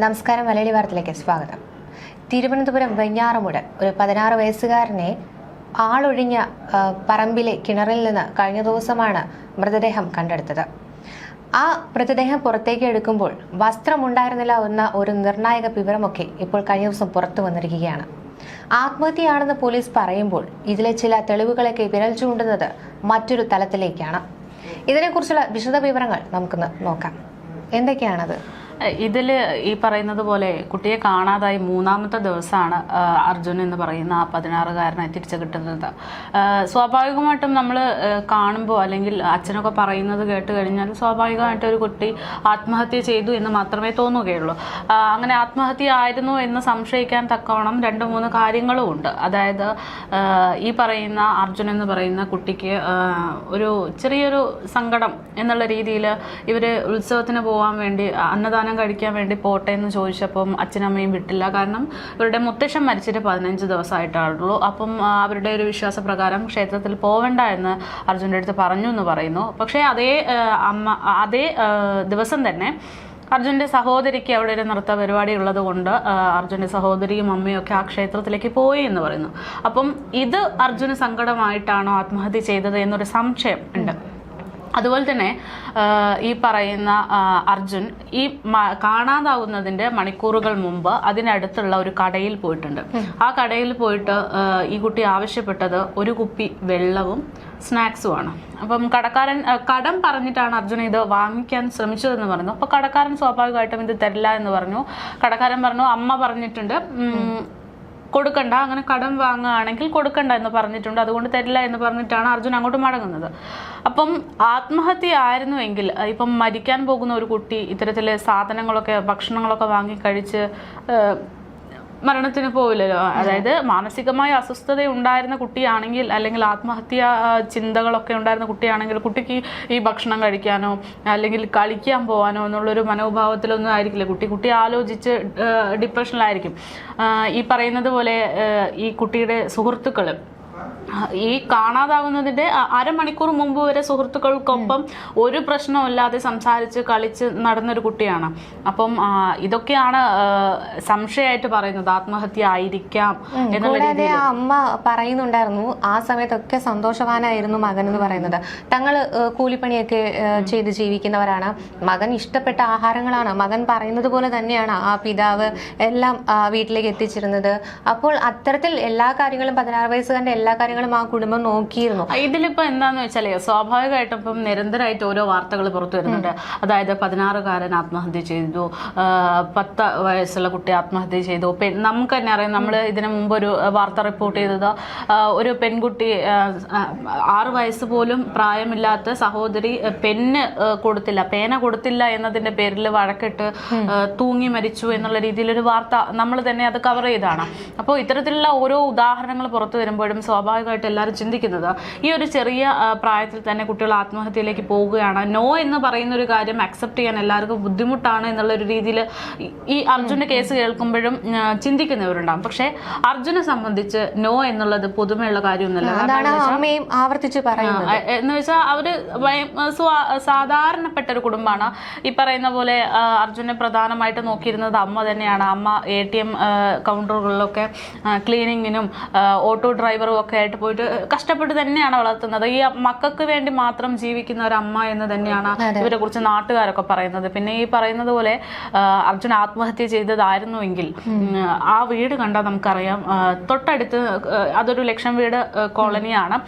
നമസ്കാരം മലയാളി വാർത്തയിലേക്ക് സ്വാഗതം. തിരുവനന്തപുരം വെഞ്ഞാറമൂട് ഒരു പതിനാറ് വയസ്സുകാരനെ ആളൊഴിഞ്ഞ പറമ്പിലെ കിണറിൽ നിന്ന് കഴിഞ്ഞ ദിവസമാണ് മൃതദേഹം കണ്ടെടുത്തത്. ആ മൃതദേഹം പുറത്തേക്ക് എടുക്കുമ്പോൾ വസ്ത്രമുണ്ടായിരുന്നില്ല എന്ന ഒരു നിർണായക വിവരമൊക്കെ ഇപ്പോൾ കഴിഞ്ഞ ദിവസം പുറത്തു വന്നിരിക്കുകയാണ്. ആത്മഹത്യയാണെന്ന് പോലീസ് പറയുമ്പോൾ ഇതിലെ ചില തെളിവുകളൊക്കെ വിരൽ ചൂണ്ടുന്നത് മറ്റൊരു തലത്തിലേക്കാണ്. ഇതിനെക്കുറിച്ചുള്ള വിശദ വിവരങ്ങൾ നമുക്കൊന്ന് നോക്കാം. എന്തൊക്കെയാണത്? ഇതിൽ ഈ പറയുന്നത് പോലെ കുട്ടിയെ കാണാതായി മൂന്നാമത്തെ ദിവസമാണ് അർജുൻ എന്ന് പറയുന്ന ആ പതിനാറുകാരനെ തിരിച്ചു കിട്ടുന്നത്. സ്വാഭാവികമായിട്ടും നമ്മൾ കാണുമ്പോൾ അല്ലെങ്കിൽ അച്ഛനൊക്കെ പറയുന്നത് കേട്ട് കഴിഞ്ഞാൽ സ്വാഭാവികമായിട്ട് ഒരു കുട്ടി ആത്മഹത്യ ചെയ്തു എന്ന് മാത്രമേ തോന്നുകയുള്ളൂ. അങ്ങനെ ആത്മഹത്യ ആയിരുന്നു എന്ന് സംശയിക്കാൻ തക്കവണ്ണം രണ്ട് മൂന്ന് കാര്യങ്ങളും ഉണ്ട്. അതായത് ഈ പറയുന്ന അർജുൻ എന്ന് പറയുന്ന കുട്ടിക്ക് ഒരു ചെറിയൊരു സങ്കടം എന്നുള്ള രീതിയിൽ ഇവർ ഉത്സവത്തിന് പോകാൻ വേണ്ടി അന്നദാനം കഴിക്കാൻ വേണ്ടി പോട്ടെ എന്ന് ചോദിച്ചപ്പം അച്ഛനമ്മയും വിട്ടില്ല. കാരണം ഇവരുടെ മുത്തശ്ശൻ മരിച്ചിട്ട് പതിനഞ്ച് ദിവസമായിട്ടാണുള്ളൂ. അപ്പം അവരുടെ ഒരു വിശ്വാസപ്രകാരം ക്ഷേത്രത്തിൽ പോവേണ്ട എന്ന് അർജുന്റെ അടുത്ത് പറഞ്ഞു എന്ന് പറയുന്നു. പക്ഷേ അതേ അമ്മ അതേ ദിവസം തന്നെ അർജുന്റെ സഹോദരിക്ക് അവിടെ ഒരു നൃത്ത പരിപാടി ഉള്ളത് കൊണ്ട് അർജുന്റെ സഹോദരിയും അമ്മയും ഒക്കെ ആ ക്ഷേത്രത്തിലേക്ക് പോയി എന്ന് പറയുന്നു. അപ്പം ഇത് അർജുന് സങ്കടമായിട്ടാണോ ആത്മഹത്യ ചെയ്തത് എന്നൊരു സംശയം ഉണ്ട്. അതുപോലെ തന്നെ ഈ പറയുന്ന അർജുൻ ഈ കാണാതാവുന്നതിന്റെ മണിക്കൂറുകൾ മുമ്പ് അതിനടുത്തുള്ള ഒരു കടയിൽ പോയിട്ടുണ്ട്. ആ കടയിൽ പോയിട്ട് ഈ കുട്ടി ആവശ്യപ്പെട്ടത് ഒരു കുപ്പി വെള്ളവും സ്നാക്സുമാണ്. അപ്പം കടക്കാരൻ കടം പറഞ്ഞിട്ടാണ് അർജുൻ ഇത് വാങ്ങിക്കാൻ ശ്രമിച്ചതെന്ന് പറഞ്ഞു. അപ്പോൾ കടക്കാരൻ സ്വാഭാവികമായിട്ടും ഇത് തരില്ല എന്ന് പറഞ്ഞു. കടക്കാരൻ പറഞ്ഞു അമ്മ പറഞ്ഞിട്ടുണ്ട്. കൊടുക്കണ്ട അങ്ങനെ കടം വാങ്ങുകയാണെങ്കിൽ കൊടുക്കണ്ട എന്ന് പറഞ്ഞിട്ടുണ്ട്. അതുകൊണ്ട് തരില്ല എന്ന് പറഞ്ഞിട്ടാണ് അർജുൻ അങ്ങോട്ട് മടങ്ങുന്നത്. അപ്പം ആത്മഹത്യ ആയിരുന്നുവെങ്കിൽ ഇപ്പം മരിക്കാൻ പോകുന്ന ഒരു കുട്ടി ഇത്തരത്തിലെ സാധനങ്ങളൊക്കെ ഭക്ഷണങ്ങളൊക്കെ വാങ്ങി കഴിച്ച് മരണത്തിന് പോവില്ലല്ലോ. അതായത് മാനസികമായ അസ്വസ്ഥത ഉണ്ടായിരുന്ന കുട്ടിയാണെങ്കിൽ അല്ലെങ്കിൽ ആത്മഹത്യ ചിന്തകളൊക്കെ ഉണ്ടായിരുന്ന കുട്ടിയാണെങ്കിൽ കുട്ടിക്ക് ഈ ഭക്ഷണം കഴിക്കാനോ അല്ലെങ്കിൽ കളിക്കാൻ പോകാനോ എന്നുള്ളൊരു മനോഭാവത്തിലൊന്നും ആയിരിക്കില്ല. കുട്ടി കുട്ടി ആലോചിച്ച് ഡിപ്രഷനിലായിരിക്കും. ഈ പറയുന്നത് പോലെ ഈ കുട്ടിയുടെ സുഹൃത്തുക്കൾ ഈ കാണാതാവുന്നതിന്റെ അരമണിക്കൂർ മുമ്പ് വരെ സുഹൃത്തുക്കൾക്കൊപ്പം ഒരു പ്രശ്നമില്ലാതെ സംസാരിച്ച് കളിച്ച് നടന്നൊരു കുട്ടിയാണ്. അപ്പം ഇതൊക്കെയാണ് സംശയമായിട്ട് പറയുന്നത്. ആത്മഹത്യ ആയിരിക്കാം കൂടാതെ ആ അമ്മ പറയുന്നുണ്ടായിരുന്നു ആ സമയത്തൊക്കെ സന്തോഷവാനായിരുന്നു മകൻ എന്ന് പറയുന്നത്. തങ്ങൾ കൂലിപ്പണിയൊക്കെ ചെയ്ത് ജീവിക്കുന്നവരാണ്. മകൻ ഇഷ്ടപ്പെട്ട ആഹാരങ്ങളാണ്. മകൻ പറയുന്നത് പോലെ തന്നെയാണ് ആ പിതാവ് എല്ലാം വീട്ടിലേക്ക് എത്തിച്ചിരുന്നത്. അപ്പോൾ അത്തരത്തിൽ എല്ലാ കാര്യങ്ങളും പതിനാറ് വയസ്സുകാരുടെ എല്ലാ കാര്യങ്ങളും ആ കുടുംബം നോക്കിയിരുന്നു. ഇതിലിപ്പോ എന്താന്ന് വെച്ചാലേ സ്വാഭാവികമായിട്ടും ഇപ്പം നിരന്തരമായിട്ട് ഓരോ വാർത്തകൾ പുറത്തു വരുന്നുണ്ട്. അതായത് പതിനാറുകാരൻ ആത്മഹത്യ ചെയ്തു പത്ത് വയസ്സുള്ള കുട്ടി ആത്മഹത്യ ചെയ്തു. നമുക്ക് തന്നെ അറിയാം നമ്മൾ ഇതിനു മുമ്പ് ഒരു വാർത്ത റിപ്പോർട്ട് ചെയ്തത് ഒരു പെൺകുട്ടി ആറ് വയസ്സ് പോലും പ്രായമില്ലാത്ത സഹോദരി പെണ്ണ് കൊടുത്തില്ല. പേന കൊടുത്തില്ല എന്നതിന്റെ പേരിൽ വഴക്കിട്ട് തൂങ്ങി മരിച്ചു എന്നുള്ള രീതിയിലൊരു വാർത്ത നമ്മൾ തന്നെ അത് കവർ ചെയ്താണ് അപ്പോൾ ഇത്തരത്തിലുള്ള ഓരോ ഉദാഹരണങ്ങൾ പുറത്തു വരുമ്പോഴും സ്വാഭാവികമായിട്ട് എല്ലാവരും ചിന്തിക്കുന്നത്. ഈ ഒരു ചെറിയ പ്രായത്തിൽ തന്നെ കുട്ടികൾ ആത്മഹത്യയിലേക്ക് പോവുകയാണ് നോ എന്ന് പറയുന്ന ഒരു കാര്യം അക്സെപ്റ്റ് ചെയ്യാൻ എല്ലാവർക്കും ബുദ്ധിമുട്ടാണ് എന്നുള്ള ഒരു രീതിയിൽ ഈ അർജുന്റെ കേസ് കേൾക്കുമ്പോഴും ചിന്തിക്കുന്നവരുണ്ടാകും പക്ഷേ അർജുനെ സംബന്ധിച്ച് നോ എന്നുള്ളത് പുതുമയുള്ള കാര്യമൊന്നുമല്ല. എന്ന് വെച്ചാൽ അവർ സാധാരണപ്പെട്ട ഒരു കുടുംബമാണ്. ഈ പറയുന്ന പോലെ അർജുനെ പ്രധാനമായിട്ട് നോക്കിയിരുന്നത് അമ്മ തന്നെയാണ്. അമ്മ എ ടി എം കൗണ്ടറുകളിലൊക്കെ ക്ലീനിങ്ങിനും ഓട്ടോ ഡ്രൈവറും ഒക്കെ ആയിട്ട് പോയിട്ട് കഷ്ടപ്പെട്ട് തന്നെയാണ് വളർത്തുന്നത്. ഈ മക്കൾക്ക് വേണ്ടി മാത്രം ജീവിക്കുന്ന ഒരു അമ്മ എന്ന് തന്നെയാണ് ഇവരെ കുറിച്ച് നാട്ടുകാരൊക്കെ പറയുന്നത്. പിന്നെ ഈ പറയുന്നത് പോലെ അർജുൻ ആത്മഹത്യ ചെയ്തതായിരുന്നുവെങ്കിൽ എങ്കിൽ ആ വീട് കണ്ടാൽ നമുക്കറിയാം തൊട്ടടുത്ത് അതൊരു ലക്ഷം വീട് കോളനിയാണ്.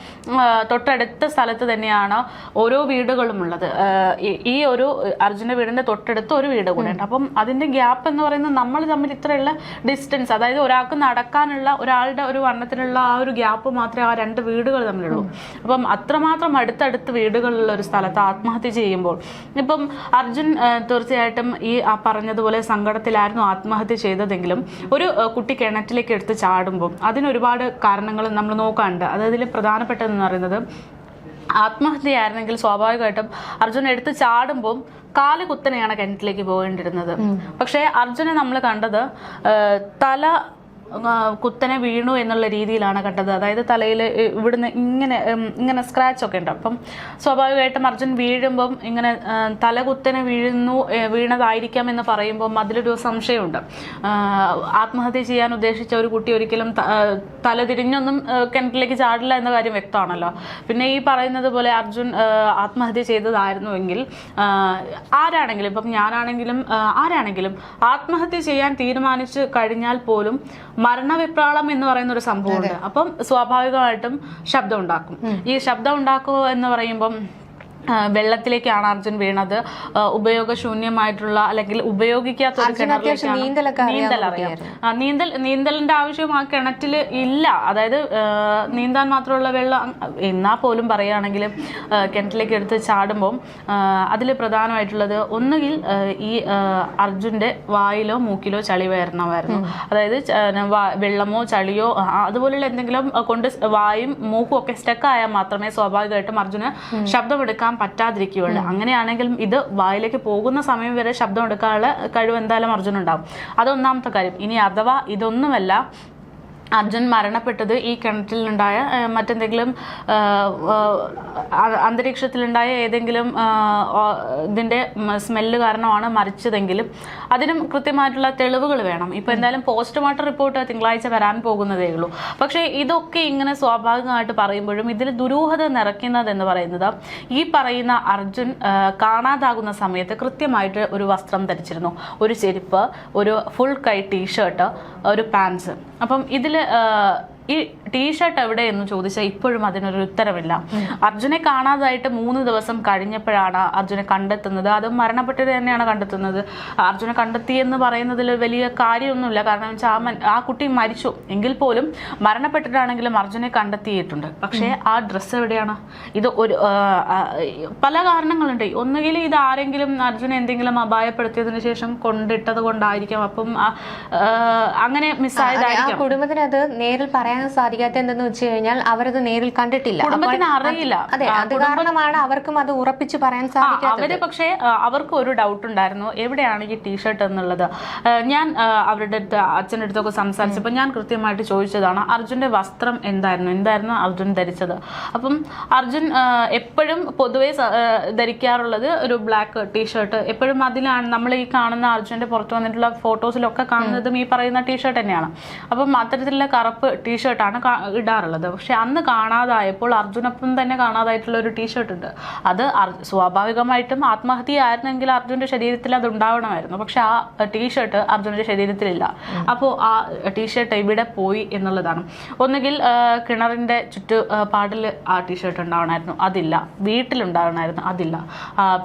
തൊട്ടടുത്ത സ്ഥലത്ത് തന്നെയാണ് ഓരോ വീടുകളും ഉള്ളത്. ഈ- ഒരു അർജുന്റെ വീടിന്റെ തൊട്ടടുത്ത് ഒരു വീട് കൂടെ ഉണ്ട്. അപ്പം അതിന്റെ ഗ്യാപ്പ് എന്ന് പറയുന്നത് നമ്മൾ തമ്മിൽ ഇത്രയുള്ള ഡിസ്റ്റൻസ് അതായത് ഒരാൾക്ക് നടക്കാനുള്ള ഒരാളുടെ ഒരു വണ്ണത്തിലുള്ള ആ ഒരു ഗ്യാപ്പ് മാത്രമേ ആ രണ്ട് വീടുകൾ തമ്മിലുള്ളൂ. അപ്പം അത്രമാത്രം അടുത്തടുത്ത് വീടുകളുള്ള ഒരു സ്ഥലത്ത് ആത്മഹത്യ ചെയ്യുമ്പോൾ ഇപ്പം അർജുൻ തീർച്ചയായിട്ടും ഈ ആ പറഞ്ഞതുപോലെ സങ്കടത്തിലായിരുന്നു ആത്മഹത്യ ചെയ്തതെങ്കിലും ഒരു കുട്ടി കിണറ്റിലേക്ക് എടുത്ത് ചാടുമ്പോൾ അതിനൊരുപാട് കാരണങ്ങൾ നമ്മൾ നോക്കാറുണ്ട് അതായത് പ്രധാനപ്പെട്ടതെന്ന് പറയുന്നത് ആത്മഹത്യയായിരുന്നെങ്കിൽ സ്വാഭാവികമായിട്ടും അർജുൻ എടുത്ത് ചാടുമ്പോൾ കാൽ കുത്തനെയാണ് കിണറ്റിലേക്ക് പോകേണ്ടിരുന്നത് പക്ഷേ അർജുനെ നമ്മൾ കണ്ടത് തല കുത്തനെ വീണു എന്നുള്ള രീതിയിലാണ് കണ്ടത്. അതായത് തലയിൽ ഇവിടുന്ന് ഇങ്ങനെ ഇങ്ങനെ സ്ക്രാച്ച് ഒക്കെ ഉണ്ട്. അപ്പം സ്വാഭാവികമായിട്ടും അർജുൻ വീഴുമ്പം ഇങ്ങനെ തല കുത്തനെ വീഴുന്നു വീണതായിരിക്കാം എന്ന് പറയുമ്പം അതിലൊരു സംശയമുണ്ട്. ആത്മഹത്യ ചെയ്യാൻ ഉദ്ദേശിച്ച ഒരു കുട്ടി ഒരിക്കലും തല തിരിഞ്ഞൊന്നും കിണറ്റിലേക്ക് ചാടില്ല എന്ന കാര്യം വ്യക്തമാണല്ലോ. പിന്നെ ഈ പറയുന്നത് പോലെ അർജുൻ ആത്മഹത്യ ചെയ്തതായിരുന്നുവെങ്കിൽ ആരാണെങ്കിലും ഇപ്പം ഞാനാണെങ്കിലും ആരാണെങ്കിലും ആത്മഹത്യ ചെയ്യാൻ തീരുമാനിച്ചു കഴിഞ്ഞാൽ പോലും മരണവിപ്രാളം എന്ന് പറയുന്ന ഒരു സംഭവമുണ്ട് അപ്പം സ്വാഭാവികമായിട്ടും ശബ്ദം ഉണ്ടാക്കും. ഈ ശബ്ദം ഉണ്ടാക്കുക എന്ന് പറയുമ്പം വെള്ളത്തിലേക്കാണ് അർജുൻ വീണത്. ഉപയോഗശൂന്യമായിട്ടുള്ള അല്ലെങ്കിൽ ഉപയോഗിക്കാത്ത ഒരു കിണറിലേക്കാണ് നീന്തൽ അറിയാം. നീന്തൽ നീന്തലിന്റെ ആവശ്യം ആ കിണറ്റിൽ ഇല്ല. അതായത് നീന്താൻ മാത്രമുള്ള വെള്ളം എന്നാ പോലും പറയുകയാണെങ്കിൽ കിണറ്റിലേക്ക് എടുത്ത് ചാടുമ്പോൾ അതിൽ പ്രധാനമായിട്ടുള്ളത് ഒന്നുകിൽ ഈ അർജുന്റെ അർജുന്റെ വായിലോ മൂക്കിലോ ചളി വരണമായിരുന്നു. അതായത് വെള്ളമോ ചളിയോ അതുപോലുള്ള എന്തെങ്കിലും കൊണ്ട് വായും മൂക്കും ഒക്കെ സ്റ്റക്ക് ആയാൽ മാത്രമേ സ്വാഭാവികമായിട്ടും അർജുന് ശബ്ദമെടുക്കാൻ പറ്റാതിരിക്കുകയുള്ളൂ. അങ്ങനെയാണെങ്കിലും ഇത് വായിലേക്ക് പോകുന്ന സമയം വരെ ശബ്ദം എടുക്കാനുള്ള കഴിവ് എന്തായാലും അർജുനുണ്ടാവും. അതൊന്നാമത്തെ കാര്യം. ഇനി അഥവാ ഇതൊന്നുമല്ല അർജുൻ മരണപ്പെട്ടത് ഈ കിണറ്റിലുണ്ടായ മറ്റെന്തെങ്കിലും അന്തരീക്ഷത്തിലുണ്ടായ ഏതെങ്കിലും ഇതിന്റെ സ്മെല്ല് കാരണമാണ് മരിച്ചതെങ്കിലും അതിനും കൃത്യമായിട്ടുള്ള തെളിവുകൾ വേണം. ഇപ്പോൾ എന്തായാലും പോസ്റ്റ്മോർട്ടം റിപ്പോർട്ട് തിങ്കളാഴ്ച വരാൻ പോകുന്നതേ ഉള്ളൂ. പക്ഷേ ഇതൊക്കെ ഇങ്ങനെ സ്വാഭാവികമായിട്ട് പറയുമ്പോഴും ഇതിൽ ദുരൂഹത നിറയ്ക്കുന്നത് എന്ന് പറയുന്നത് ഈ പറയുന്ന അർജുൻ കാണാതാകുന്ന സമയത്ത് കൃത്യമായിട്ട് ഒരു വസ്ത്രം ധരിച്ചിരുന്നു. ഒരു ചെരുപ്പ് ഒരു ഫുൾ കൈ ടീഷർട്ട് ഒരു പാൻസ് അപ്പം ഇതിൽ uh, it, ടീഷർട്ട് എവിടെ എന്ന് ചോദിച്ചാൽ ഇപ്പോഴും അതിനൊരു ഉത്തരവില്ല. അർജുനെ കാണാതായിട്ട് മൂന്ന് ദിവസം കഴിഞ്ഞപ്പോഴാണ് അർജുനെ കണ്ടെത്തുന്നത്. അത് മരണപ്പെട്ടത് തന്നെയാണ് കണ്ടെത്തുന്നത്. അർജുനെ കണ്ടെത്തി എന്ന് പറയുന്നതിൽ വലിയ കാര്യമൊന്നുമില്ല. കാരണം വെച്ചാൽ ആ ആ കുട്ടി മരിച്ചു. എങ്കിൽ പോലും മരണപ്പെട്ടിട്ടാണെങ്കിലും അർജുനെ കണ്ടെത്തിയിട്ടുണ്ട്. പക്ഷേ ആ ഡ്രസ്സ് എവിടെയാണ്? ഇത് ഒരു പല കാരണങ്ങളുണ്ട്. ഒന്നുകിൽ ഇത് ആരെങ്കിലും അർജുനെ എന്തെങ്കിലും അപായപ്പെടുത്തിയതിനു ശേഷം കൊണ്ടിട്ടത് കൊണ്ടായിരിക്കാം. അപ്പം അങ്ങനെ ആ കുടുംബത്തിന് അത് നേരിൽ പറയാൻ സാധിക്കാത്ത എന്തെന്ന് വെച്ച് കഴിഞ്ഞാൽ അവരത് നേരിൽ കണ്ടിട്ടില്ല. കുടുംബത്തിന് അറിയില്ല. അതെ അത് കാരണമാണ് അവർക്കും അത് ഉറപ്പിച്ച് പറയാൻ സാധിക്കും സാധിക്കാത്തത്. അവർ പക്ഷേ അവർക്ക് ഒരു ഡൗട്ട് ഉണ്ടായിരുന്നു. എവിടെയാണ് ഈ ടീഷർട്ട് എന്നുള്ളത്? ഞാൻ അവരുടെ അടുത്ത് അച്ഛന്റെ അടുത്തൊക്കെ സംസാരിച്ചപ്പോൾ ഞാൻ കൃത്യമായിട്ട് ചോദിച്ചതാണ് അർജുന്റെ വസ്ത്രം എന്തായിരുന്നു? എന്തായിരുന്നു അർജുൻ ധരിച്ചത്? അപ്പം അർജുൻ എപ്പോഴും പൊതുവെ ധരിക്കാറുള്ളത് ഒരു ബ്ലാക്ക് ടീഷർട്ട് എപ്പോഴും അതിലാണ്. നമ്മൾ ഈ കാണുന്ന അർജുന്റെ പുറത്ത് വന്നിട്ടുള്ള ഫോട്ടോസിലൊക്കെ കാണുന്നതും ഈ പറയുന്ന ടീഷർട്ട് തന്നെയാണ്. അപ്പം അത്തരത്തിലുള്ള കറുപ്പ് ടീഷർട്ടാണ് ഇടാറുള്ളത്. പക്ഷെ അന്ന് കാണാതായപ്പോൾ അർജുനൊപ്പം തന്നെ കാണാതായിട്ടുള്ള ഒരു ടീഷർട്ട് ഉണ്ട്. അത് സ്വാഭാവികമായിട്ടും ആത്മഹത്യ ആയിരുന്നെങ്കിൽ അർജുന്റെ ശരീരത്തിൽ അത് ഉണ്ടാവണമായിരുന്നു. പക്ഷെ ആ ടീഷർട്ട് അർജുന്റെ ശരീരത്തിലില്ല. അപ്പോൾ ആ ടീഷർട്ട് ഇവിടെ പോയി എന്നുള്ളതാണ്. ഒന്നുകിൽ കിണറിന്റെ കിണറിന്റെ ചുറ്റു ആ, ടീഷർട്ട് ഉണ്ടാവണമായിരുന്നു. അതില്ല. വീട്ടിലുണ്ടാവണമായിരുന്നു. അതില്ല.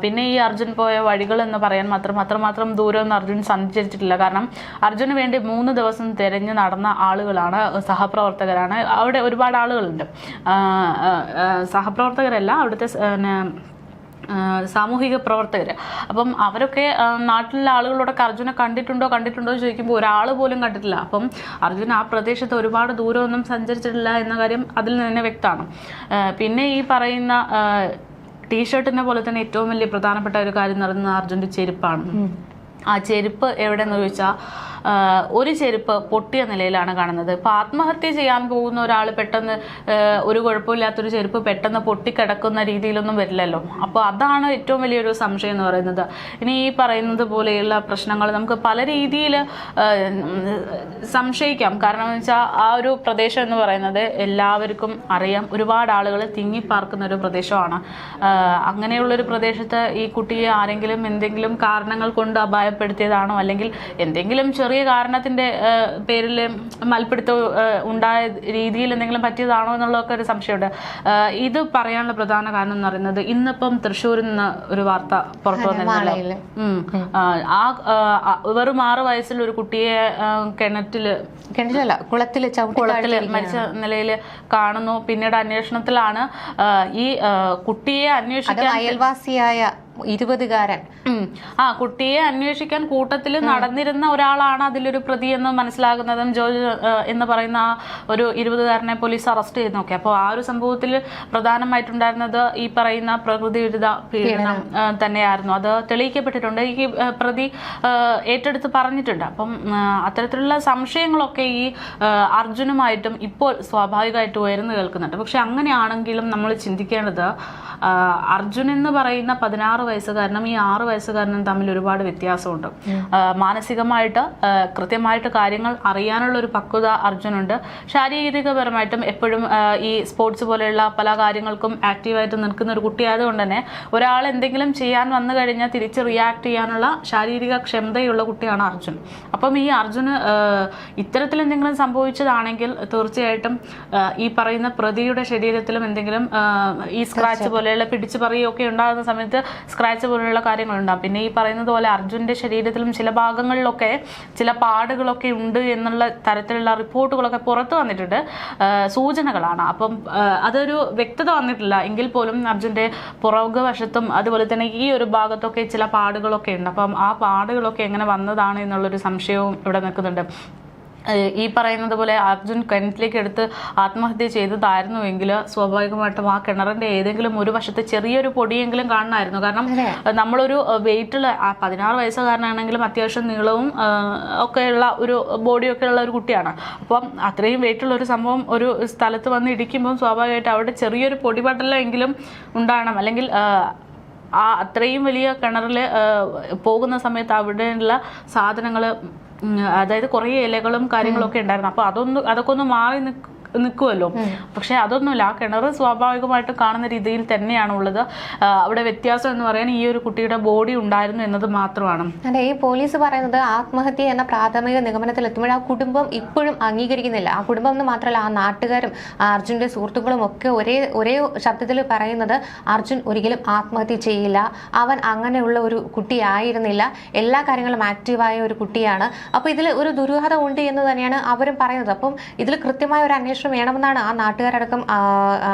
പിന്നെ ഈ അർജുൻ പോയ വഴികൾ എന്ന് പറയാൻ മാത്രം അത്രമാത്രം ദൂരമൊന്നും അർജുൻ സഞ്ചരിച്ചിട്ടില്ല. കാരണം അർജുന് വേണ്ടി മൂന്ന് ദിവസം തിരഞ്ഞു നടന്ന ആളുകളാണ് സഹപ്രവർത്തകരാണ് അവിടെ ഒരുപാട് ആളുകളുണ്ട്. സഹപ്രവർത്തകരല്ല അവിടുത്തെ സാമൂഹിക പ്രവർത്തകർ അപ്പം അവരൊക്കെ നാട്ടിലെ നാട്ടിലുള്ള ആളുകളോടൊക്കെ അർജുനെ കണ്ടിട്ടുണ്ടോ കണ്ടിട്ടുണ്ടോ എന്ന് ചോദിക്കുമ്പോൾ ഒരാൾ പോലും കണ്ടിട്ടില്ല. അപ്പം അർജുൻ ആ പ്രദേശത്ത് ഒരുപാട് ദൂരമൊന്നും സഞ്ചരിച്ചിട്ടില്ല എന്ന കാര്യം അതിൽ നിന്ന് തന്നെ വ്യക്തമാണ്. പിന്നെ ഈ പറയുന്ന ടീഷർട്ടിനെ പോലെ തന്നെ ഏറ്റവും വലിയ പ്രധാനപ്പെട്ട ഒരു കാര്യം നടന്ന അർജുന്റെ ചെരുപ്പാണ്. ആ ചെരുപ്പ് എവിടെയെന്ന് ചോദിച്ചാൽ ഒരു ചെരുപ്പ് പൊട്ടിയ നിലയിലാണ് കാണുന്നത്. ഇപ്പോൾ ആത്മഹത്യ ചെയ്യാൻ പോകുന്ന ഒരാൾ പെട്ടെന്ന് ഒരു കുഴപ്പമില്ലാത്തൊരു ചെരുപ്പ് പെട്ടെന്ന് പൊട്ടിക്കിടക്കുന്ന രീതിയിലൊന്നും വരില്ലല്ലോ. അപ്പോൾ അതാണ് ഏറ്റവും വലിയൊരു സംശയം എന്ന് പറയുന്നത്. ഇനി ഈ പറയുന്നത് പോലെയുള്ള പ്രശ്നങ്ങൾ നമുക്ക് പല രീതിയിൽ സംശയിക്കാം. കാരണം എന്ന് വെച്ചാൽ ആ ഒരു പ്രദേശം എന്ന് പറയുന്നത് എല്ലാവർക്കും അറിയാം. ഒരുപാട് ആളുകൾ തിങ്ങിപ്പാർക്കുന്ന ഒരു പ്രദേശമാണ്. അങ്ങനെയുള്ളൊരു പ്രദേശത്ത് ഈ കുട്ടിയെ ആരെങ്കിലും എന്തെങ്കിലും കാരണങ്ങൾ കൊണ്ട് അപായപ്പെടുത്തിയതാണോ അല്ലെങ്കിൽ എന്തെങ്കിലും ചെറിയ കാരണത്തിന്റെ പേരിൽ മൽപ്പിടുത്തം ഉണ്ടായ രീതിയിൽ എന്തെങ്കിലും പറ്റിയതാണോ എന്നുള്ളതൊക്കെ ഒരു സംശയമുണ്ട്. ഇത് പറയാനുള്ള പ്രധാന കാരണം എന്ന് പറയുന്നത് ഇന്നിപ്പം തൃശ്ശൂരിൽ നിന്ന് ഒരു വാർത്ത പുറത്തു വന്നിരുന്നല്ലോ. ആ, വെറും ആറ് വയസ്സിൽ ഒരു കുട്ടിയെ കിണറ്റിൽ കിണറ്റിലല്ല കുളത്തിൽ കുളത്തിൽ മരിച്ച നിലയിൽ കാണുന്നു. പിന്നീട് അന്വേഷണത്തിലാണ് ഈ കുട്ടിയെ അന്വേഷിക്കാൻ അയൽവാസിയായ ഇരുപതുകാരൻ. ആ കുട്ടിയെ അന്വേഷിക്കാൻ കൂട്ടത്തിൽ നടന്നിരുന്ന ഒരാളാണ് അതിലൊരു പ്രതി എന്ന് മനസ്സിലാകുന്നതും ജോർജ് എന്ന് പറയുന്ന ആ ഒരു ഇരുപതുകാരനെ പോലീസ് അറസ്റ്റ് ചെയ്ത് നോക്കി അപ്പോൾ ആ ഒരു സംഭവത്തിൽ പ്രധാനമായിട്ടുണ്ടായിരുന്നത് ഈ പറയുന്ന പ്രകൃതി വിരുദ്ധ പീഡനം. തന്നെയായിരുന്നു. അത് തെളിയിക്കപ്പെട്ടിട്ടുണ്ട്. ഈ പ്രതി ഏറ്റെടുത്ത് പറഞ്ഞിട്ടുണ്ട്. അപ്പം അത്തരത്തിലുള്ള സംശയങ്ങളൊക്കെ ഈ അർജുനുമായിട്ടും ഇപ്പോൾ സ്വാഭാവികമായിട്ട് ഉയർന്നു കേൾക്കുന്നുണ്ട്. പക്ഷെ അങ്ങനെയാണെങ്കിലും നമ്മൾ ചിന്തിക്കേണ്ടത് അർജുൻ എന്ന് പറയുന്ന പതിനാറ് വയസ്സുകാരനും ഈ ആറ് വയസ്സുകാരനും തമ്മിൽ ഒരുപാട് വ്യത്യാസമുണ്ട്. മാനസികമായിട്ട് കൃത്യമായിട്ട് കാര്യങ്ങൾ അറിയാനുള്ള ഒരു പക്വത അർജുനുണ്ട്. ശാരീരികപരമായിട്ടും എപ്പോഴും ഈ സ്പോർട്സ് പോലെയുള്ള പല കാര്യങ്ങൾക്കും ആക്റ്റീവായിട്ട് നിൽക്കുന്ന ഒരു കുട്ടിയായതുകൊണ്ട് തന്നെ ഒരാൾ എന്തെങ്കിലും ചെയ്യാൻ വന്നു കഴിഞ്ഞാൽ തിരിച്ച് റിയാക്ട് ചെയ്യാനുള്ള ശാരീരിക ക്ഷമതയുള്ള കുട്ടിയാണ് അർജുൻ. അപ്പം ഈ അർജുന് ഇത്തരത്തിൽ എന്തെങ്കിലും സംഭവിച്ചതാണെങ്കിൽ തീർച്ചയായിട്ടും ഈ പറയുന്ന പ്രതിയുടെ ശരീരത്തിലും എന്തെങ്കിലും ഈ സ്ക്രാച്ച് പോലെയുള്ള പിടിച്ചു പറയുകയൊക്കെ ഉണ്ടാകുന്ന സമയത്ത് സ്ക്രാച്ച് പോലെയുള്ള കാര്യങ്ങളുണ്ടാകും പിന്നെ ഈ പറയുന്നത് പോലെ അർജുന്റെ ശരീരത്തിലും ചില ഭാഗങ്ങളിലൊക്കെ ചില പാടുകളൊക്കെ ഉണ്ട് എന്നുള്ള തരത്തിലുള്ള റിപ്പോർട്ടുകളൊക്കെ പുറത്തു വന്നിട്ടുണ്ട്. സൂചനകളാണ്. അപ്പം അതൊരു വ്യക്തത വന്നിട്ടില്ല. എങ്കിൽ പോലും അർജുന്റെ പുറകു വശത്തും അതുപോലെ തന്നെ ഈ ഒരു ഭാഗത്തൊക്കെ ചില പാടുകളൊക്കെ ഉണ്ട്. അപ്പം ആ പാടുകളൊക്കെ എങ്ങനെ വന്നതാണ് എന്നുള്ളൊരു സംശയവും ഇവിടെ നിൽക്കുന്നുണ്ട്. ഈ പറയുന്നത് പോലെ അർജുൻ കിണറ്റിലേക്ക് എടുത്ത് ആത്മഹത്യ ചെയ്തതായിരുന്നുവെങ്കിൽ സ്വാഭാവികമായിട്ടും ആ കിണറിന്റെ ഏതെങ്കിലും ഒരു വശത്ത് ചെറിയൊരു പൊടിയെങ്കിലും കാണണമായിരുന്നു. കാരണം നമ്മളൊരു വെയിറ്റുള്ള പതിനാറ് വയസ്സുകാരനാണെങ്കിലും അത്യാവശ്യം നീളവും ഒക്കെ ഒക്കെയുള്ള ഒരു ബോഡിയൊക്കെ ഉള്ള ഒരു കുട്ടിയാണ്. അപ്പം അത്രയും വെയിറ്റുള്ള ഒരു സംഭവം ഒരു സ്ഥലത്ത് വന്ന് ഇടിക്കുമ്പോൾ സ്വാഭാവികമായിട്ട് അവിടെ ചെറിയൊരു പൊടിപടലെങ്കിലും ഉണ്ടാകണം. അല്ലെങ്കിൽ ആ അത്രയും വലിയ കിണറിൽ പോകുന്ന സമയത്ത് അവിടെയുള്ള സാധനങ്ങൾ അതായത് കുറേ ഇലകളും കാര്യങ്ങളൊക്കെ ഉണ്ടായിരുന്നു. അപ്പോൾ അതൊന്ന് അതൊക്കെ ഒന്ന് മാറി നിൽക്കും നിൽക്കുമല്ലോ പക്ഷെ അതൊന്നുമില്ല. ആ കിണർ സ്വാഭാവികമായിട്ട് കാണുന്ന രീതിയിൽ തന്നെയാണ് ഉള്ളത് അവിടെ വ്യത്യാസം എന്ന് പറയാൻ ഈ ഒരു കുട്ടിയുടെ ബോഡി ഉണ്ടായിരുന്നു എന്നത് മാത്രമാണ്. അതെ ഈ പോലീസ് പറയുന്നത് ആത്മഹത്യ എന്ന പ്രാഥമിക നിഗമനത്തിൽ എത്തുമ്പോൾ ആ കുടുംബം ഇപ്പോഴും അംഗീകരിക്കുന്നില്ല. ആ കുടുംബം എന്ന് മാത്രമല്ല ആ നാട്ടുകാരും അർജുന്റെ സുഹൃത്തുക്കളും ഒക്കെ ഒരേ ഒരേ ശബ്ദത്തിൽ പറയുന്നത് അർജുൻ ഒരിക്കലും ആത്മഹത്യ ചെയ്യില്ല. അവൻ അങ്ങനെയുള്ള ഒരു കുട്ടിയായിരുന്നില്ല. എല്ലാ കാര്യങ്ങളും ആക്റ്റീവായ ഒരു കുട്ടിയാണ്. അപ്പോൾ ഇതിൽ ഒരു ദുരൂഹത ഉണ്ട് എന്ന് തന്നെയാണ് അവരും പറയുന്നത്. അപ്പം ഇതിൽ കൃത്യമായ ഒരു അന്വേഷണം വേണമെന്നാണ് ആ നാട്ടുകാരടക്കം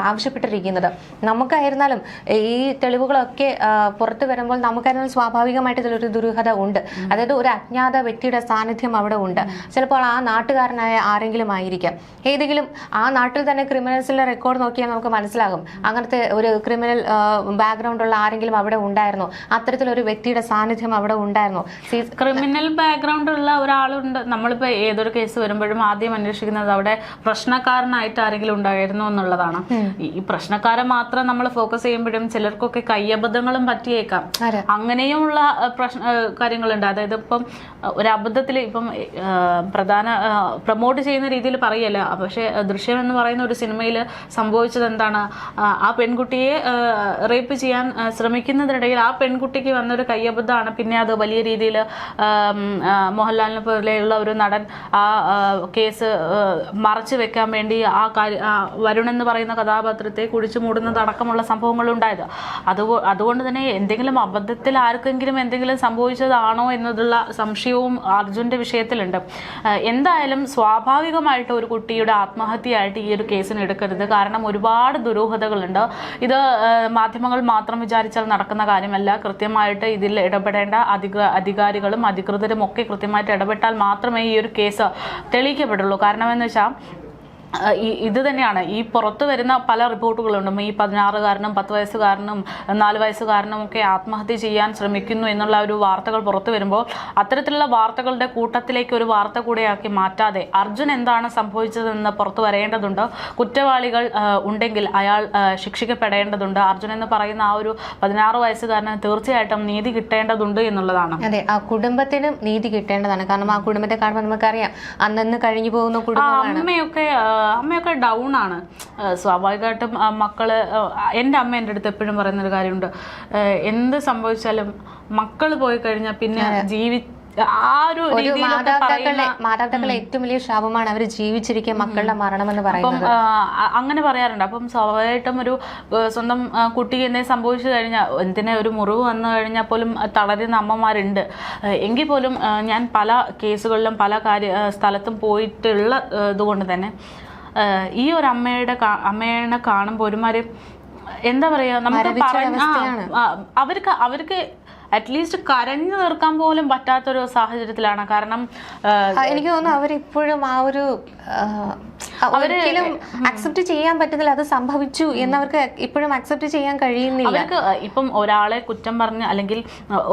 ആവശ്യപ്പെട്ടിരിക്കുന്നത്. നമുക്കായിരുന്നാലും ഈ തെളിവുകളൊക്കെ പുറത്തു വരുമ്പോൾ നമുക്കായിരുന്നാലും സ്വാഭാവികമായിട്ട് ഇതിലൊരു ദുരൂഹത ഉണ്ട്. അതായത് ഒരു അജ്ഞാത വ്യക്തിയുടെ സാന്നിധ്യം അവിടെ ഉണ്ട്. ചിലപ്പോൾ ആ നാട്ടുകാരനായ ആരെങ്കിലും ആയിരിക്കാം. ഏതെങ്കിലും ആ നാട്ടിൽ തന്നെ ക്രിമിനൽസിന്റെ റെക്കോർഡ് നോക്കിയാൽ നമുക്ക് മനസ്സിലാകും. അങ്ങനത്തെ ഒരു ക്രിമിനൽ ബാക്ക്ഗ്രൗണ്ട് ഉള്ള ആരെങ്കിലും അവിടെ ഉണ്ടായിരുന്നോ? അത്തരത്തിലൊരു വ്യക്തിയുടെ സാന്നിധ്യം അവിടെ ഉണ്ടായിരുന്നു? ക്രിമിനൽ ബാക്ക്ഗ്രൗണ്ട് ഉള്ള ഒരാളുണ്ട്. നമ്മളിപ്പോൾ ഏതൊരു കേസ് വരുമ്പോഴും ആദ്യം അന്വേഷിക്കുന്നത് അവിടെ പ്രശ്നക്കാരനായിട്ട് ആരെങ്കിലും ഉണ്ടായിരുന്നു എന്നുള്ളതാണ്. ഈ- പ്രശ്നക്കാരെ മാത്രം നമ്മൾ ഫോക്കസ് ചെയ്യുമ്പോഴും ചിലർക്കൊക്കെ കയ്യബദ്ധങ്ങളും പറ്റിയേക്കാം. അങ്ങനെയുമുള്ള പ്രശ്ന കാര്യങ്ങളുണ്ട്. അതായത് ഇപ്പം ഒരു അബദ്ധത്തിൽ ഇപ്പം പ്രധാന പ്രൊമോട്ട് ചെയ്യുന്ന രീതിയിൽ പറയല്ല. പക്ഷേ ദൃശ്യം എന്ന് പറയുന്ന ഒരു സിനിമയിൽ സംഭവിച്ചത് എന്താണ്? ആ പെൺകുട്ടിയെ റേപ്പ് ചെയ്യാൻ ശ്രമിക്കുന്നതിനിടയിൽ ആ പെൺകുട്ടിക്ക് വന്നൊരു കയ്യബദ്ധമാണ്. പിന്നെ അത് വലിയ രീതിയിൽ മോഹൻലാലിനെ പോലെയുള്ള ഒരു നടൻ ആ ആ, കേസ് മറച്ചു വെക്കാൻ വേണ്ടി ആ കാര്യ വരുൺ എന്ന് പറയുന്ന കഥാപാത്രത്തെ കുഴിച്ചു മൂടുന്നത് അടക്കമുള്ള സംഭവങ്ങൾ ഉണ്ടായത്. അത് അതുകൊണ്ട് തന്നെ എന്തെങ്കിലും അബദ്ധത്തിൽ ആർക്കെങ്കിലും എന്തെങ്കിലും സംഭവിച്ചതാണോ എന്നതുള്ള സംശയവും അർജുന്റെ വിഷയത്തിലുണ്ട്. എന്തായാലും സ്വാഭാവികമായിട്ട് ഒരു കുട്ടിയുടെ ആത്മഹത്യയായിട്ട് ഈ ഒരു കേസിന് എടുക്കരുത്. കാരണം ഒരുപാട് ദുരൂഹതകളുണ്ട്. ഇത് മാധ്യമങ്ങൾ മാത്രം വിചാരിച്ചാൽ നടക്കുന്ന കാര്യമല്ല. കൃത്യമായിട്ട് ഇതിൽ ഇടപെടേണ്ട അധിക അധികാരികളും അധികൃതരും ഒക്കെ കൃത്യമായിട്ട് ഇടപെട്ടാൽ മാത്രമേ ഈ ഒരു കേസ് തെളിയിക്കപ്പെടുള്ളൂ കാരണം എന്ന് വെച്ചാൽ ഇത് തന്നെയാണ്. ഈ പുറത്തു വരുന്ന പല റിപ്പോർട്ടുകളുണ്ട്. ഈ പതിനാറുകാരനും പത്ത് വയസ്സുകാരനും നാല് വയസ്സുകാരനും ഒക്കെ ആത്മഹത്യ ചെയ്യാൻ ശ്രമിക്കുന്നു എന്നുള്ള ഒരു വാർത്തകൾ പുറത്തു വരുമ്പോൾ അത്തരത്തിലുള്ള വാർത്തകളുടെ കൂട്ടത്തിലേക്ക് ഒരു വാർത്ത കൂടെയാക്കി മാറ്റാതെ അർജുൻ എന്താണ് സംഭവിച്ചതെന്ന് പുറത്തു വരേണ്ടതുണ്ട്. കുറ്റവാളികൾ ഉണ്ടെങ്കിൽ അയാൾ ശിക്ഷിക്കപ്പെടേണ്ടതുണ്ട്. അർജുൻ എന്ന് പറയുന്ന ആ ഒരു പതിനാറ് വയസ്സുകാരന് തീർച്ചയായിട്ടും നീതി കിട്ടേണ്ടതുണ്ട് എന്നുള്ളതാണ്. അതെ ആ കുടുംബത്തിനും നീതി കിട്ടേണ്ടതാണ്. കാരണം ആ കുടുംബത്തെ കാണുമ്പോൾ നമുക്കറിയാം അന്നു കഴിഞ്ഞു പോകുന്ന കുടുംബമാണ്. അമ്മയൊക്കെ അമ്മയൊക്കെ ഡൗൺ ആണ്. സ്വാഭാവികമായിട്ടും മക്കൾ മക്കൾ എന്റെ അമ്മ എന്റെ അടുത്ത് എപ്പോഴും പറയുന്നൊരു കാര്യമുണ്ട്. എന്ത് സംഭവിച്ചാലും മക്കൾ പോയി കഴിഞ്ഞാൽ പിന്നെ ജീവി ആ ഒരു മാതാപിതാക്കളുടെ മാതാപിതാക്കളുടെ ഏറ്റവും വലിയ ശാപമാണ് അവർ ജീവിച്ചിരിക്കുക മക്കളുടെ മരണം എന്ന് പറയുന്നത്. അങ്ങനെ പറയാറുണ്ട്. അപ്പം സ്വാഭാവികമായിട്ടും ഒരു സ്വന്തം കുട്ടിക്ക് എന്തെങ്കിലും സംഭവിച്ചു കഴിഞ്ഞാൽ എന്തിനെ ഒരു മുറിവ് വന്നു കഴിഞ്ഞാൽ പോലും തളരുന്ന അമ്മമാരുണ്ട്. എങ്കിൽ പോലും ഞാൻ പല കേസുകളിലും പല കാര്യ സ്ഥലത്തും പോയിട്ടുള്ള ഇതുകൊണ്ട് തന്നെ ഈ ഒരു അമ്മയുടെ അമ്മേനെ കാണുമ്പോൾ ഒരുമാതിരി എന്താ പറയാ നമുക്ക്. അവർക്ക് അവർക്ക് അറ്റ്ലീസ്റ്റ് കരഞ്ഞു നിർക്കാൻ പോലും പറ്റാത്തൊരു സാഹചര്യത്തിലാണ് കാരണം എനിക്ക് തോന്നുന്നു അവരിപ്പോഴും ആ ഒരു ഒരിക്കലും അക്സെപ്റ്റ് ചെയ്യാൻ പറ്റുന്നില്ല. അത് സംഭവിച്ചു എന്നവർക്ക് ഇപ്പോഴും അക്സെപ്റ്റ് ചെയ്യാൻ കഴിയുന്നില്ല. അവർക്ക് ഇപ്പം ഒരാളെ കുറ്റം പറഞ്ഞ് അല്ലെങ്കിൽ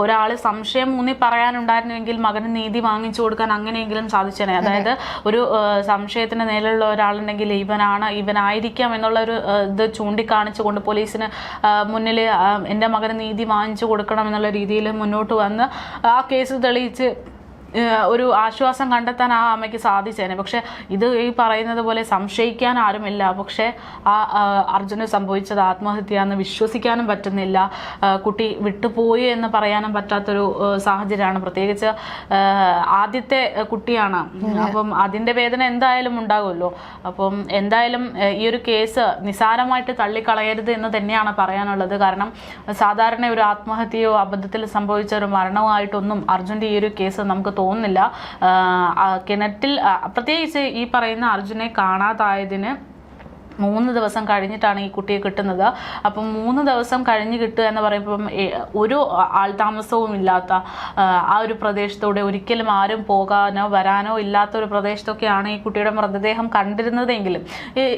ഒരാളെ സംശയം ഊന്നി പറയാനുണ്ടായിരുന്നുവെങ്കിൽ മകന് നീതി വാങ്ങിച്ചു കൊടുക്കാൻ അങ്ങനെയെങ്കിലും സാധിച്ചേനെ. അതായത് ഒരു സംശയത്തിന് നേരിലുള്ള ഒരാളുണ്ടെങ്കിൽ ഇവനാണ് ഇവനായിരിക്കാം എന്നുള്ള ഒരു ഇത് ചൂണ്ടിക്കാണിച്ചുകൊണ്ട് പോലീസിന് മുന്നിൽ എന്റെ മകന് നീതി വാങ്ങിച്ചു കൊടുക്കണം എന്നുള്ള രീതിയിൽ മുന്നോട്ട് വന്ന് ആ കേസ് തെളിയിച്ച് ഒരു ആശ്വാസം കണ്ടെത്താൻ ആ അമ്മയ്ക്ക് സാധിച്ചേനെ. പക്ഷെ ഇത് ഈ പറയുന്നത് പോലെ സംശയിക്കാൻ ആരുമില്ല. പക്ഷെ ആ അർജുന് സംഭവിച്ചത് എന്ന് വിശ്വസിക്കാനും പറ്റുന്നില്ല. കുട്ടി വിട്ടുപോയി എന്ന് പറയാനും പറ്റാത്തൊരു സാഹചര്യമാണ്. പ്രത്യേകിച്ച് ആദ്യത്തെ കുട്ടിയാണ്. അപ്പം അതിന്റെ വേദന എന്തായാലും ഉണ്ടാകുമല്ലോ. അപ്പം എന്തായാലും ഈ ഒരു കേസ് നിസാരമായിട്ട് തള്ളിക്കളയരുത് എന്ന് തന്നെയാണ് പറയാനുള്ളത്. കാരണം സാധാരണ ഒരു ആത്മഹത്യയോ അബദ്ധത്തിൽ സംഭവിച്ച ഒരു മരണവുമായിട്ടൊന്നും അർജുന്റെ ഈ ഒരു കേസ് നമുക്ക് തോന്നുന്നില്ല. കിണറ്റിൽ പ്രത്യേകിച്ച് ഈ പറയുന്ന അർജുനെ കാണാതായതിന് മൂന്ന് ദിവസം കഴിഞ്ഞിട്ടാണ് ഈ കുട്ടിയെ കിട്ടുന്നത്. അപ്പം മൂന്ന് ദിവസം കഴിഞ്ഞ് കിട്ടുക എന്ന് പറയുമ്പം ഒരു ആൾ താമസവും ഇല്ലാത്ത ആ, ഒരു പ്രദേശത്തൂടെ ഒരിക്കലും ആരും പോകാനോ വരാനോ ഇല്ലാത്ത ഒരു പ്രദേശത്തൊക്കെയാണ് ഈ കുട്ടിയുടെ മൃതദേഹം കണ്ടിരുന്നതെങ്കിലും.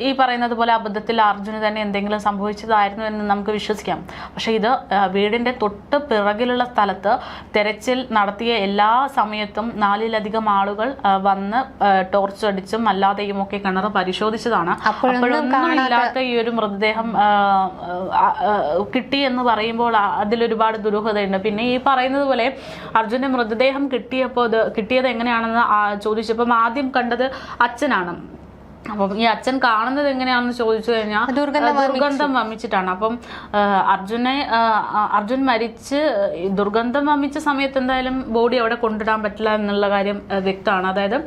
ഈ പറയുന്നത് പോലെ അബദ്ധത്തിൽ അർജുന് തന്നെ എന്തെങ്കിലും സംഭവിച്ചതായിരുന്നു എന്ന് നമുക്ക് വിശ്വസിക്കാം. പക്ഷെ ഇത് വീടിന്റെ തൊട്ട് പിറകിലുള്ള സ്ഥലത്ത് തെരച്ചിൽ നടത്തിയ എല്ലാ സമയത്തും നാലിലധികം ആളുകൾ വന്ന് ടോർച്ച് അടിച്ചും അല്ലാതെയും ഒക്കെ കിണർ പരിശോധിച്ചതാണ്. അപ്പോഴൊന്നും അപ്പോഴൊന്നും ഇല്ലാത്ത ഈ ഒരു മൃതദേഹം കിട്ടി എന്ന് പറയുമ്പോൾ അതിലൊരുപാട് ദുരൂഹതയുണ്ട്. പിന്നെ ഈ പറയുന്നത് പോലെ അർജുന്റെ മൃതദേഹം കിട്ടിയപ്പോൾ അത് കിട്ടിയത് എങ്ങനെയാണെന്ന് ചോദിച്ചപ്പം ആദ്യം കണ്ടത് അച്ഛനാണ്. അപ്പം ഈ അച്ഛൻ കാണുന്നത് എങ്ങനെയാണെന്ന് ചോദിച്ചു കഴിഞ്ഞാൽ ദുർഗന്ധം വമിച്ചിട്ടാണ്. അപ്പം അർജുനെ അർജുൻ മരിച്ച് ദുർഗന്ധം വമിച്ച സമയത്ത് എന്തായാലും ബോഡി അവിടെ കൊണ്ടിടാൻ പറ്റില്ല എന്നുള്ള കാര്യം വ്യക്തമാണ്. അതായത്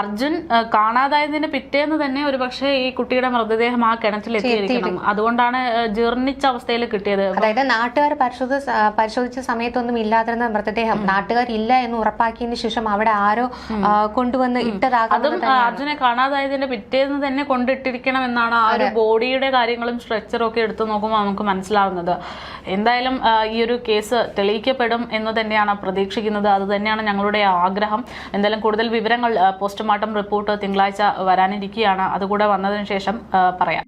അർജുൻ കാണാതായതിന്റെ കാണാതായതിന് പിറ്റേന്ന് തന്നെ ഒരു പക്ഷേ ഈ കുട്ടിയുടെ മൃതദേഹം ആ കിണറ്റിൽ എത്തിയിരിക്കണം. അതുകൊണ്ടാണ് ജീർണിച്ച അവസ്ഥയിൽ കിട്ടിയത്. അതായത് നാട്ടുകാർ പരിശോധ പരിശോധിച്ച സമയത്തൊന്നും ഇല്ലാതിരുന്ന മൃതദേഹം നാട്ടുകാർ ഇല്ല എന്ന് ഉറപ്പാക്കിയതിന് ശേഷം അവിടെ ആരോ കൊണ്ടുവന്ന് ഇട്ടതാകും അതും അർജുനെ കാണാതായതിന്റെ പിറ്റേന്ന് തന്നെ കൊണ്ടിട്ടിരിക്കണം എന്നാണ് ആ ഒരു ബോഡിയുടെ കാര്യങ്ങളും സ്ട്രക്ചറും ഒക്കെ എടുത്തു നോക്കുമ്പോൾ നമുക്ക് മനസ്സിലാവുന്നത്. എന്തായാലും ഈ ഒരു കേസ് തെളിയിക്കപ്പെടും എന്ന് തന്നെയാണ് പ്രതീക്ഷിക്കുന്നത്. അത് തന്നെയാണ് ഞങ്ങളുടെ ആഗ്രഹം. എന്തായാലും കൂടുതൽ വിവരങ്ങൾ പോസ്റ്റ്മോർട്ടം റിപ്പോർട്ട് തിങ്കളാഴ്ച വരാനിരിക്കുകയാണ് അതുകൂടെ വന്നതിന് ശേഷം പറയാം.